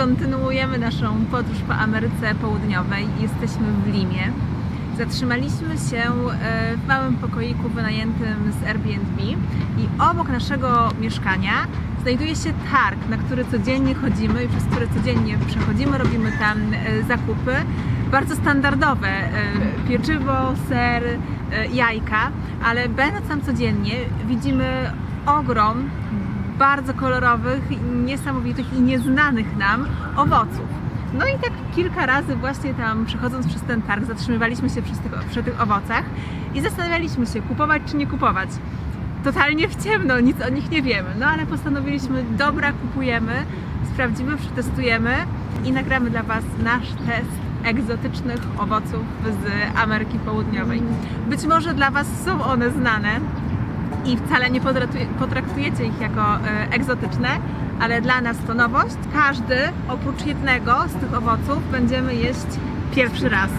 kontynuujemy naszą podróż po Ameryce Południowej. Jesteśmy w Limie. Zatrzymaliśmy się e, w małym pokoiku wynajętym z Airbnb i obok naszego mieszkania znajduje się targ, na który codziennie chodzimy i przez który codziennie przechodzimy, robimy tam e, zakupy. Bardzo standardowe, e, pieczywo, ser, jajka, ale będąc tam codziennie widzimy ogrom bardzo kolorowych, niesamowitych i nieznanych nam owoców. No i tak kilka razy właśnie tam przechodząc przez ten targ zatrzymywaliśmy się przy tych, przy tych owocach i zastanawialiśmy się kupować czy nie kupować. Totalnie w ciemno, nic o nich nie wiemy, no ale postanowiliśmy, dobra, kupujemy, sprawdzimy, przetestujemy i nagramy dla Was nasz test egzotycznych owoców z Ameryki Południowej. Być może dla Was są one znane, i wcale nie potraktuje- potraktujecie ich jako e, egzotyczne, ale dla nas to nowość. Każdy oprócz jednego z tych owoców będziemy jeść pierwszy raz.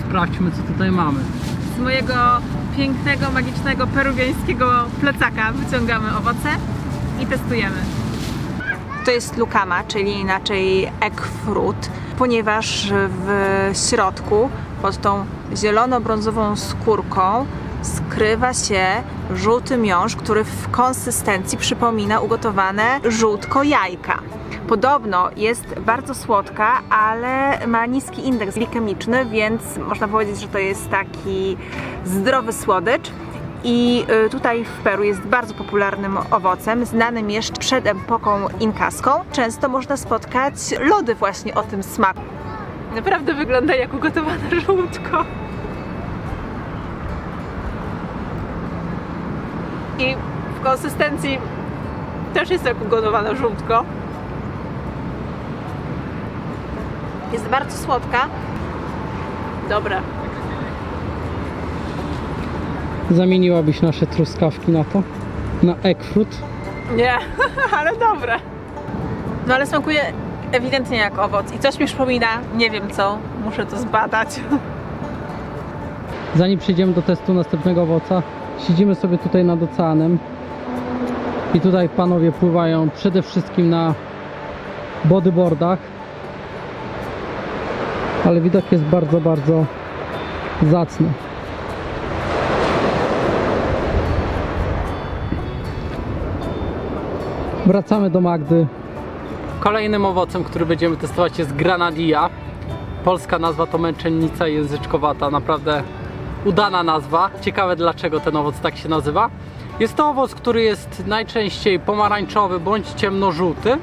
Sprawdźmy, co tutaj mamy. Z mojego pięknego, magicznego, peruwiańskiego plecaka wyciągamy owoce i testujemy. To jest lukama, czyli inaczej egg fruit, ponieważ w środku pod tą zielono-brązową skórką skrywa się żółty miąższ, który w konsystencji przypomina ugotowane żółtko jajka. Podobno jest bardzo słodka, ale ma niski indeks glikemiczny, więc można powiedzieć, że to jest taki zdrowy słodycz. I y, tutaj w Peru jest bardzo popularnym owocem, znanym jeszcze przed epoką inkaską. Często można spotkać lody właśnie o tym smaku. Naprawdę wygląda jak ugotowane żółtko. I w konsystencji też jest jak ugotowane żółtko. Jest bardzo słodka. Dobre. Zamieniłabyś nasze truskawki na to? Na egg fruit? Nie, ale dobre. No ale smakuje ewidentnie jak owoc i coś mi przypomina, nie wiem co, muszę to zbadać. Zanim przejdziemy do testu następnego owoca, siedzimy sobie tutaj nad oceanem. I tutaj panowie pływają przede wszystkim na bodyboardach. Ale widok jest bardzo, bardzo zacny. Wracamy do Magdy. Kolejnym owocem, który będziemy testować jest granadilla. Polska nazwa to męczennica języczkowata. Naprawdę udana nazwa. Ciekawe dlaczego ten owoc tak się nazywa. Jest to owoc, który jest najczęściej pomarańczowy bądź ciemnożółty.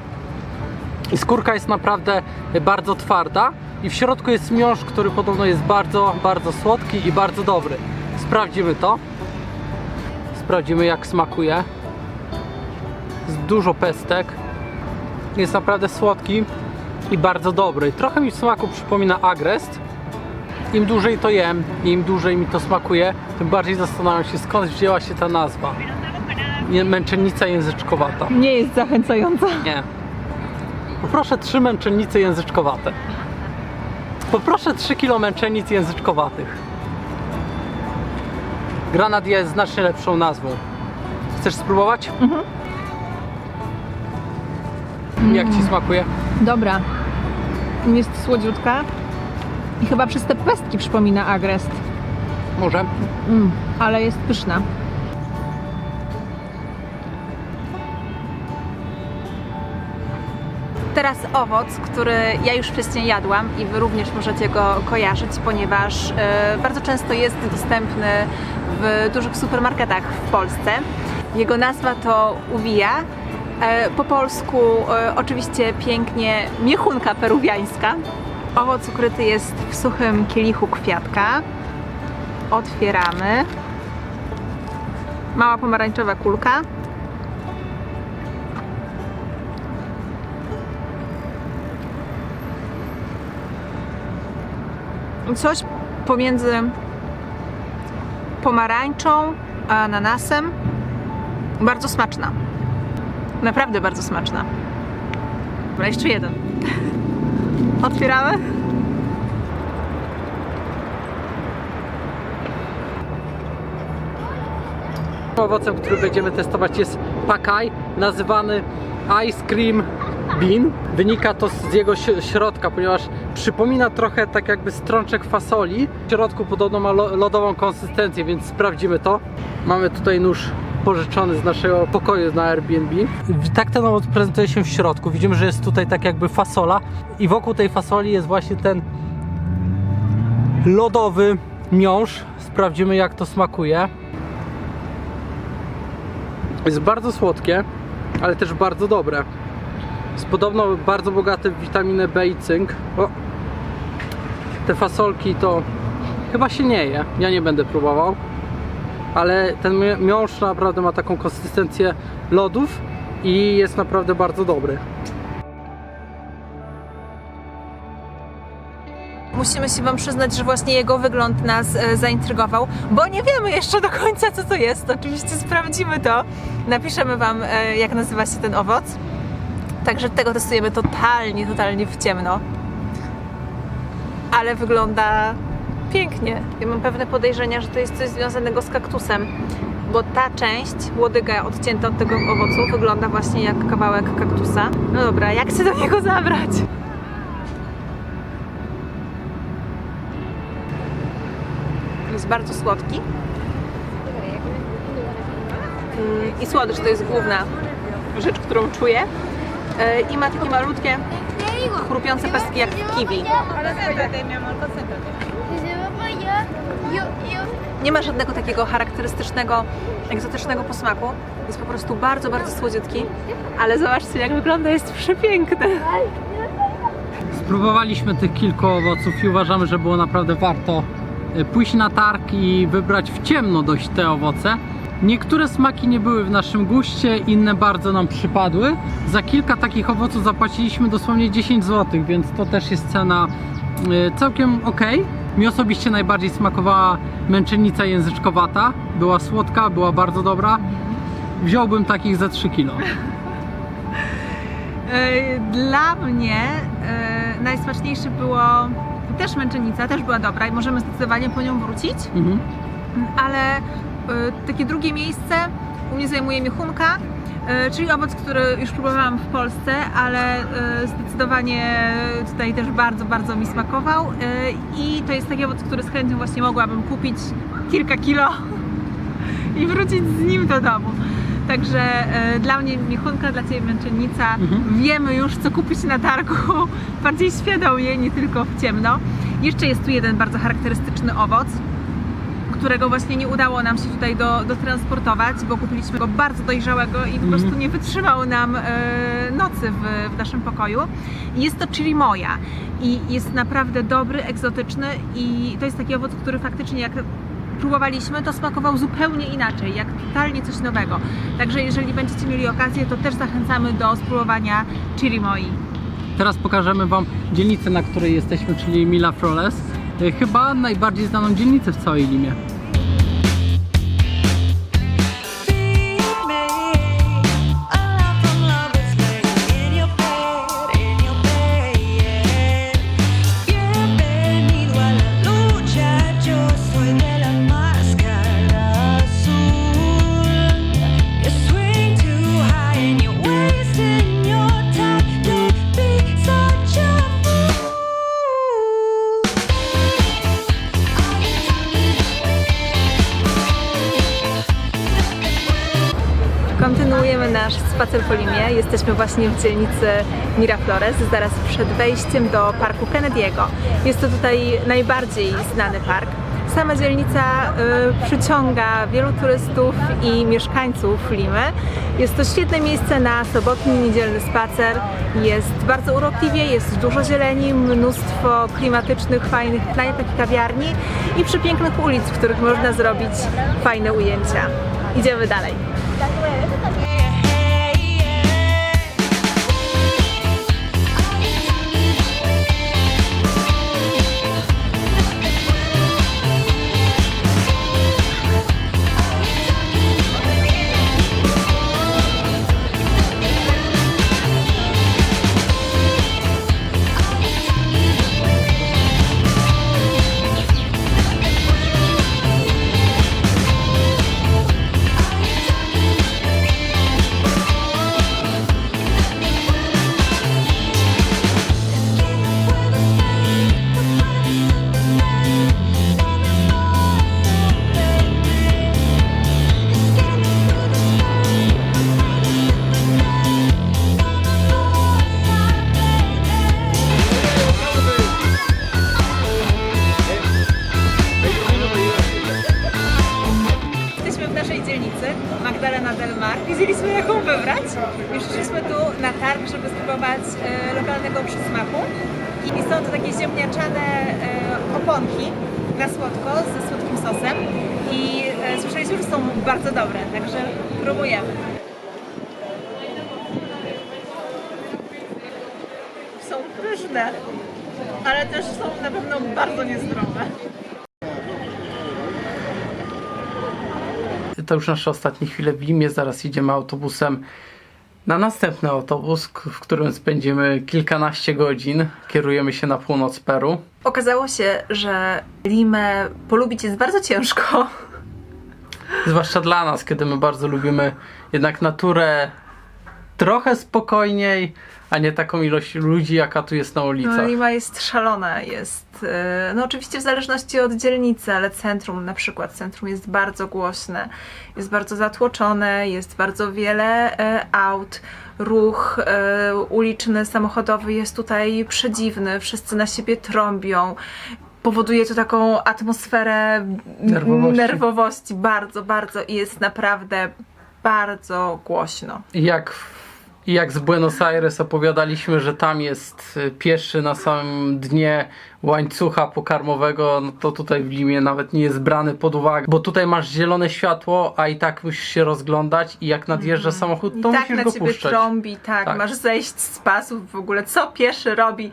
I skórka jest naprawdę bardzo twarda. I w środku jest miąższ, który podobno jest bardzo, bardzo słodki i bardzo dobry. Sprawdzimy to. Sprawdzimy jak smakuje. Jest dużo pestek. Jest naprawdę słodki i bardzo dobry. Trochę mi w smaku przypomina agrest. Im dłużej to jem, im dłużej mi to smakuje, tym bardziej zastanawiam się skąd wzięła się ta nazwa. Męczennica języczkowata. Nie jest zachęcająca. Nie. Poproszę trzy męczennice języczkowate. Poproszę 3 kilo męczennic języczkowatych. Granadia jest znacznie lepszą nazwą. Chcesz spróbować? Jak ci smakuje? Dobra. Jest słodziutka i chyba przez te pestki przypomina agrest. Może? Mm, ale jest pyszna. Teraz owoc, który ja już wcześniej jadłam i Wy również możecie go kojarzyć, ponieważ e, bardzo często jest dostępny w dużych supermarketach w Polsce. Jego nazwa to uwija. E, po polsku e, oczywiście pięknie miechunka peruwiańska. Owoc ukryty jest w suchym kielichu kwiatka. Otwieramy. Mała pomarańczowa kulka. Coś pomiędzy pomarańczą a ananasem. Bardzo smaczna. Naprawdę bardzo smaczna. Dobra, jeszcze jeden. Otwieramy. Owocem, który będziemy testować jest pakaj, nazywany ice cream bean. Wynika to z jego środka, ponieważ przypomina trochę tak jakby strączek fasoli. W środku podobno ma lo- lodową konsystencję, więc sprawdzimy to. Mamy tutaj nóż pożyczony z naszego pokoju na Airbnb. Tak ten owoc prezentuje się w środku. Widzimy, że jest tutaj tak jakby fasola i wokół tej fasoli jest właśnie ten lodowy miąższ. Sprawdzimy jak to smakuje. Jest bardzo słodkie, ale też bardzo dobre. Jest podobno bardzo bogate w witaminę B i cynk. O, te fasolki to chyba się nie je. Ja nie będę próbował. Ale ten mi- miąższ naprawdę ma taką konsystencję lodów i jest naprawdę bardzo dobry. Musimy się Wam przyznać, że właśnie jego wygląd nas e, zaintrygował, bo nie wiemy jeszcze do końca, co to jest. Oczywiście sprawdzimy to. Napiszemy Wam, e, jak nazywa się ten owoc. Także tego testujemy totalnie, totalnie w ciemno. Ale wygląda pięknie. Ja mam pewne podejrzenia, że to jest coś związanego z kaktusem, bo ta część łodyga odcięta od tego owocu wygląda właśnie jak kawałek kaktusa. No dobra, jak się do niego zabrać? Jest bardzo słodki. Mm, I słodycz to jest główna rzecz, którą czuję. E, I ma takie malutkie, chrupiące pestki jak w kiwi. Nie ma żadnego takiego charakterystycznego, egzotycznego posmaku. Jest po prostu bardzo, bardzo słodziutki. Ale zobaczcie, jak wygląda, jest przepiękny. Spróbowaliśmy tych kilku owoców i uważamy, że było naprawdę warto e, pójść na targ i wybrać w ciemno dość te owoce. Niektóre smaki nie były w naszym guście, inne bardzo nam przypadły. Za kilka takich owoców zapłaciliśmy dosłownie 10 zł, więc to też jest cena e, całkiem ok. Mi osobiście najbardziej smakowała męczennica języczkowata. Była słodka, była bardzo dobra. Wziąłbym takich za 3 kilo. E, Dla mnie e, najsmaczniejsze było też męczennica, też była dobra i możemy zdecydowanie po nią wrócić, Mhm. ale e, takie drugie miejsce u mnie zajmuje miechunka, czyli owoc, który już próbowałam w Polsce, ale e, zdecydowanie tutaj też bardzo, bardzo mi smakował e, i to jest taki owoc, który z chęcią właśnie mogłabym kupić kilka kilo i wrócić z nim do domu. Także e, dla mnie michunka, dla Ciebie męczennica. Mhm. Wiemy już, co kupić na targu, bardziej świadomie, nie tylko w ciemno. Jeszcze jest tu jeden bardzo charakterystyczny owoc, którego właśnie nie udało nam się tutaj do, dotransportować, bo kupiliśmy go bardzo dojrzałego i po prostu nie wytrzymał nam e, nocy w, w naszym pokoju. Jest to chirimoya i jest naprawdę dobry, egzotyczny i to jest taki owoc, który faktycznie jak próbowaliśmy, to smakował zupełnie inaczej, jak totalnie coś nowego. Także jeżeli będziecie mieli okazję, to też zachęcamy do spróbowania chirimoi. Teraz pokażemy Wam dzielnicę, na której jesteśmy, czyli Mila Flores. Y, Chyba najbardziej znaną dzielnicę w całej Limie. Nasz spacer po Limie. Jesteśmy właśnie w dzielnicy Miraflores, zaraz przed wejściem do parku Kennedy'ego. Jest to tutaj najbardziej znany park. Sama dzielnica y, przyciąga wielu turystów i mieszkańców Limy. Jest to świetne miejsce na sobotni, niedzielny spacer. Jest bardzo urokliwie, jest dużo zieleni, mnóstwo klimatycznych, fajnych knajpek i kawiarni i przepięknych ulic, w których można zrobić fajne ujęcia. Idziemy dalej. Słodko, ze słodkim sosem i e, słyszeliśmy, że są bardzo dobre, także próbujemy. Są pyszne, ale też są na pewno bardzo niezdrowe. To już nasze ostatnie chwile w Limie. Zaraz idziemy autobusem na następny autobus, w którym spędzimy kilkanaście godzin. Kierujemy się na północ Peru. Okazało się, że Limę polubić jest bardzo ciężko. Zwłaszcza dla nas, kiedy my bardzo lubimy jednak naturę trochę spokojniej, a nie taką ilość ludzi, jaka tu jest na No, ulicach. Lima jest szalona, jest, e, no oczywiście w zależności od dzielnicy, ale centrum, na przykład centrum jest bardzo głośne, jest bardzo zatłoczone, jest bardzo wiele e, aut, ruch e, uliczny, samochodowy jest tutaj przedziwny, wszyscy na siebie trąbią. Powoduje to taką atmosferę Nerwowości. nerwowości bardzo, bardzo i jest naprawdę bardzo głośno. Jak, jak z Buenos Aires opowiadaliśmy, że tam jest y, pieszy na samym dnie łańcucha pokarmowego, no to tutaj w Limie nawet nie jest brany pod uwagę, bo tutaj masz zielone światło, a i tak musisz się rozglądać i jak nadjeżdża samochód, Mhm. I to tak musisz na go ciebie puszczać. trąbi, tak, Tak. masz zejść z pasów w ogóle, co pieszy robi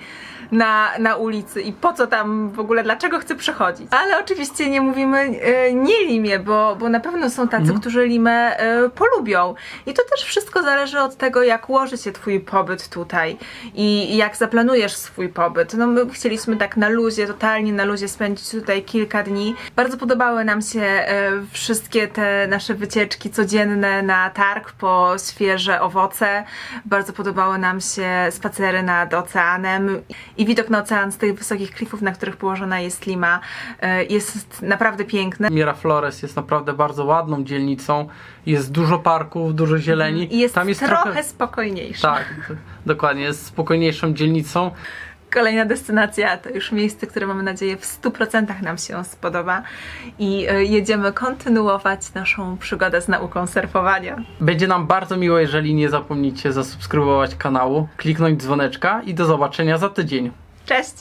na, na ulicy i po co tam w ogóle, dlaczego chce przechodzić. Ale oczywiście nie mówimy e, nie Limie, bo, bo na pewno są tacy, Mhm. którzy Limę e, polubią. I to też wszystko zależy od tego, jak ułoży się twój pobyt tutaj i jak zaplanujesz swój pobyt. No my chcieliśmy tak na luzie, totalnie na luzie spędzić tutaj kilka dni. Bardzo podobały nam się e, wszystkie te nasze wycieczki codzienne na targ po świeże owoce. Bardzo podobały nam się spacery nad oceanem i widok na ocean z tych wysokich klifów, na których położona jest Lima. e, Jest naprawdę piękny. Miraflores jest naprawdę bardzo ładną dzielnicą. Jest dużo parków, dużo zieleni. I jest, Tam jest trochę trochę... spokojniejszy. Tak, dokładnie. Jest spokojniejszą dzielnicą. Kolejna destynacja to już miejsce, które mamy nadzieję w 100% nam się spodoba i e, jedziemy kontynuować naszą przygodę z nauką surfowania. Będzie nam bardzo miło, jeżeli nie zapomnicie zasubskrybować kanału, kliknąć dzwoneczka i do zobaczenia za tydzień. Cześć!